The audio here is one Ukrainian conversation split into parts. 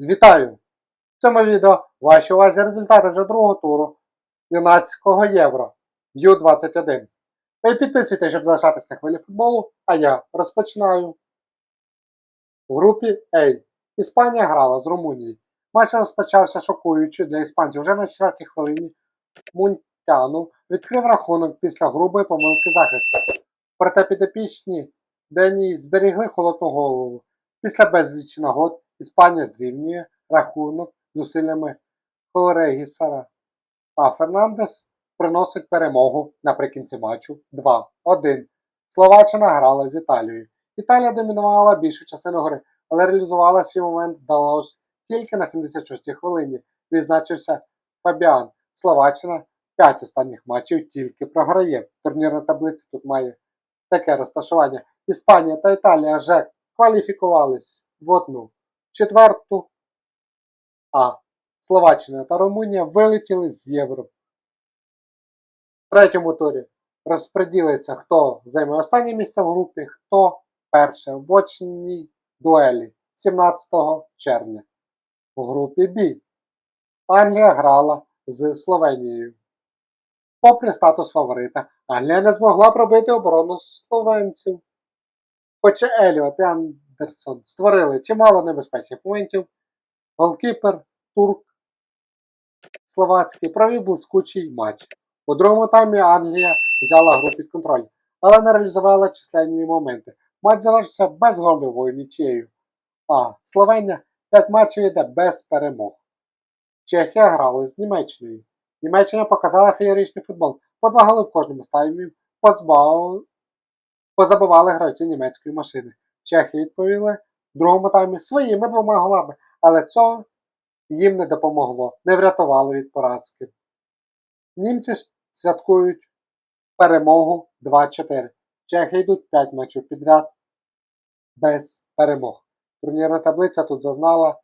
Вітаю! В цьому відео вашій увазі результати вже другого туру юнацького євро Ю-21. Ви підписуйтесь, щоб залишатись на хвилі футболу, а я розпочинаю. В групі А. Іспанія грала з Румунією. Матч розпочався шокуючи для іспанців. Вже на четвертій хвилині Мунтяну відкрив рахунок після грубої помилки захисту. Проте підопічні Денії зберігли холодну голову. Після безлічі нагод Іспанія зрівнює рахунок зусиллями Форегісара, а Фернандес приносить перемогу наприкінці матчу 2-1. Словаччина грала з Італією. Італія домінувала більшу частину гри, але реалізувала свій момент вдалося тільки на 76-й хвилині. Відзначився Фабіан. Словаччина 5 останніх матчів тільки програє. Турнірна таблиця тут має таке розташування. Іспанія та Італія вже кваліфікувались в одну четверту, а Словаччина та Румунія вилетіли з євро. В третьому турі розподілиться, хто займе останнє місце в групі, хто перше в очній дуелі 17 червня. У групі Б Англія грала з Словенією. Попри статус фаворита, Англія не змогла пробити оборону словенців. Хоча Еліот і Андерсон створили чимало небезпечних моментів, голкіпер Турк Словацький провів блискучий матч. У другому таймі Англія взяла гру під контроль, але не реалізувала численні моменти. Матч завершився безгольовою нічією, а Словенія 5 матчів йде без перемог. Чехія грала з Німеччиною. Німеччина показала феєричний футбол. По в кожному з таймів позбав... позабивали гравці німецької машини. Чехи відповіли в другому таймі своїми двома голами, але цього їм не допомогло, не врятувало від поразки. Німці ж святкують перемогу 2-4. Чехи йдуть 5 матчів підряд без перемог. Турнірна таблиця тут зазнала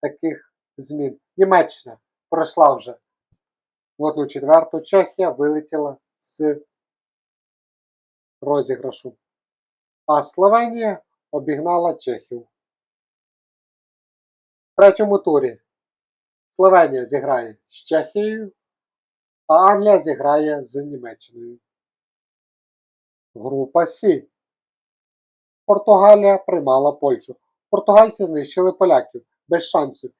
таких змін. Німеччина пройшла вже в одну четверту. Чехія вилетіла з розіграшу. А Словенія обігнала Чехів. В третьому турі Словенія зіграє з Чехією, а Англія зіграє з Німеччиною. Група Сі. Португалія приймала Польщу. Португальці знищили поляків без шансів.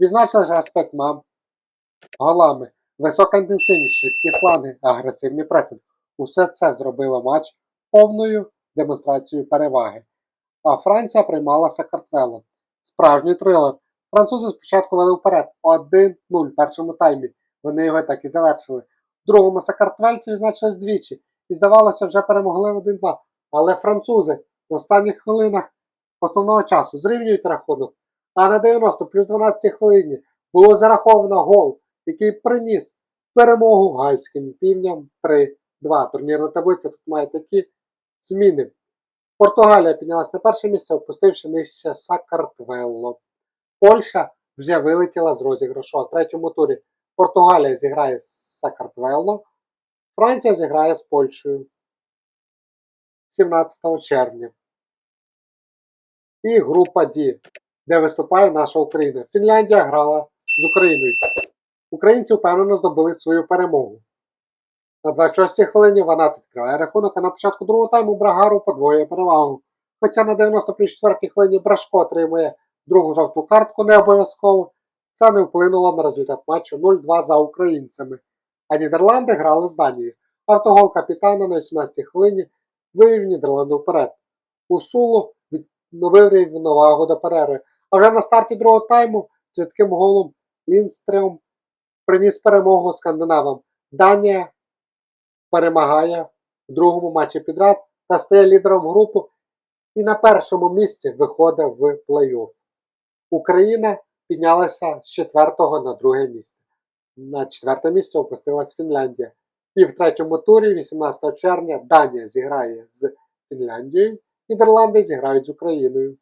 Відзначили ж з п'ятьма голами. Висока інтенсивність, швидкі фланги, агресивний пресинг. Усе це зробило матч повною демонстрацією переваги. А Франція приймала Сакартвело. Справжній трилер. Французи спочатку вели вперед 1-0 в першому таймі. Вони його так і завершили. В другому Сакартвельці відзначились двічі і, здавалося, вже перемогли 1-2. Але французи на останніх хвилинах основного часу зрівнюють рахунок. А на 90 плюс 12 хвилині було зараховано гол, який приніс перемогу гальським півням 3-2. Турнірна таблиця тут має такі зміни. Португалія піднялася на перше місце, опустивши нижче Сакартвелло. Польща вже вилетіла з розіграшу. А в третьому турі Португалія зіграє з Сакартвелло, Франція зіграє з Польщею 17 червня. І група D, де виступає наша Україна. Фінляндія грала з Україною. Українці впевнено здобули свою перемогу. На 26-й хвилині вона відкриває рахунок, а на початку другого тайму Брагару подвоює перевагу. Хоча на 94-й хвилині Брашко отримує другу жовту картку не обов'язково, це не вплинуло на результат матчу 0-2 за українцями. А Нідерланди грали з Данією. Автогол капітана на 18-й хвилині вивів Нідерланди вперед. Усулу відновив рівновагу до перерви. А вже на старті другого тайму чітким голом Лінстрем приніс перемогу скандинавам. Данія перемагає в другому матчі підряд та стає лідером групи і на першому місці виходить в плей-офф. Україна піднялася з четвертого на друге місце. На четверте місце опустилась Фінляндія. І в третьому турі, 18 червня, Данія зіграє з Фінляндією, Нідерланди зіграють з Україною.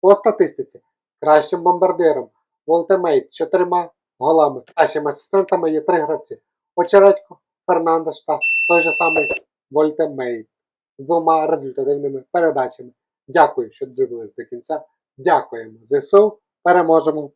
По статистиці, кращим бомбардиром Волтемейт чотирма голами, кращими асистентами є три гравці. Очередько, Фернандеш та той же самий Вольтемей з двома результативними передачами. Дякую, що дивились до кінця. Дякуємо ЗСУ переможемо.